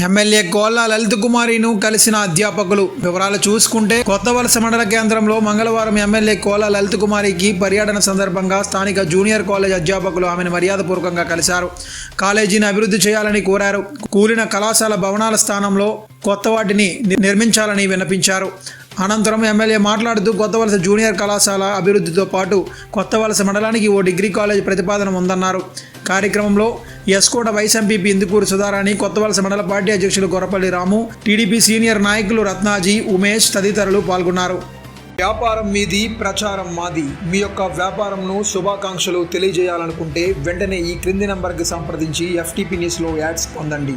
MLA Kolla Lalit కుమారిను కలిసిన అధ్యాపకులు. వివరాలు చూసుకుంటే కొత్త వలస మండల కేంద్రంలో మంగళవారం ఎమ్మెల్యే కోలా లలిత్ కుమారికి పర్యటన సందర్భంగా స్థానిక జూనియర్ కాలేజ్ అధ్యాపకులు ఆమెను మర్యాదపూర్వకంగా కలిశారు. కాలేజీని అభివృద్ధి చేయాలని కోరారు. కూలిన కళాశాల భవనాల స్థానంలో కొత్త వాటిని ని- నిర్మించాలని విన్నపించారు. అనంతరం ఎమ్మెల్యే మాట్లాడుతూ కొత్త వలస జూనియర్ కళాశాల అభివృద్ధితో పాటు కొత్త వలస మండలానికి ఓ డిగ్రీ కాలేజ్ ప్రతిపాదన ఉందన్నారు. కార్యక్రమంలో S Kota vice MPP Indukuru Sudharani Kothavalasa మండల పార్టీ అధ్యక్షులు గొర్రపల్లి రాము టీడీపీ సీనియర్ నాయకులు రత్నాజీ ఉమేష్ తదితరులు పాల్గొన్నారు. వ్యాపారం మీది ప్రచారం మాది. మీ యొక్క వ్యాపారంను శుభాకాంక్షలు తెలియజేయాలనుకుంటే వెంటనే ఈ క్రింది నంబర్కి సంప్రదించి ఎఫ్టీపీ న్యూస్లో యాడ్స్ పొందండి.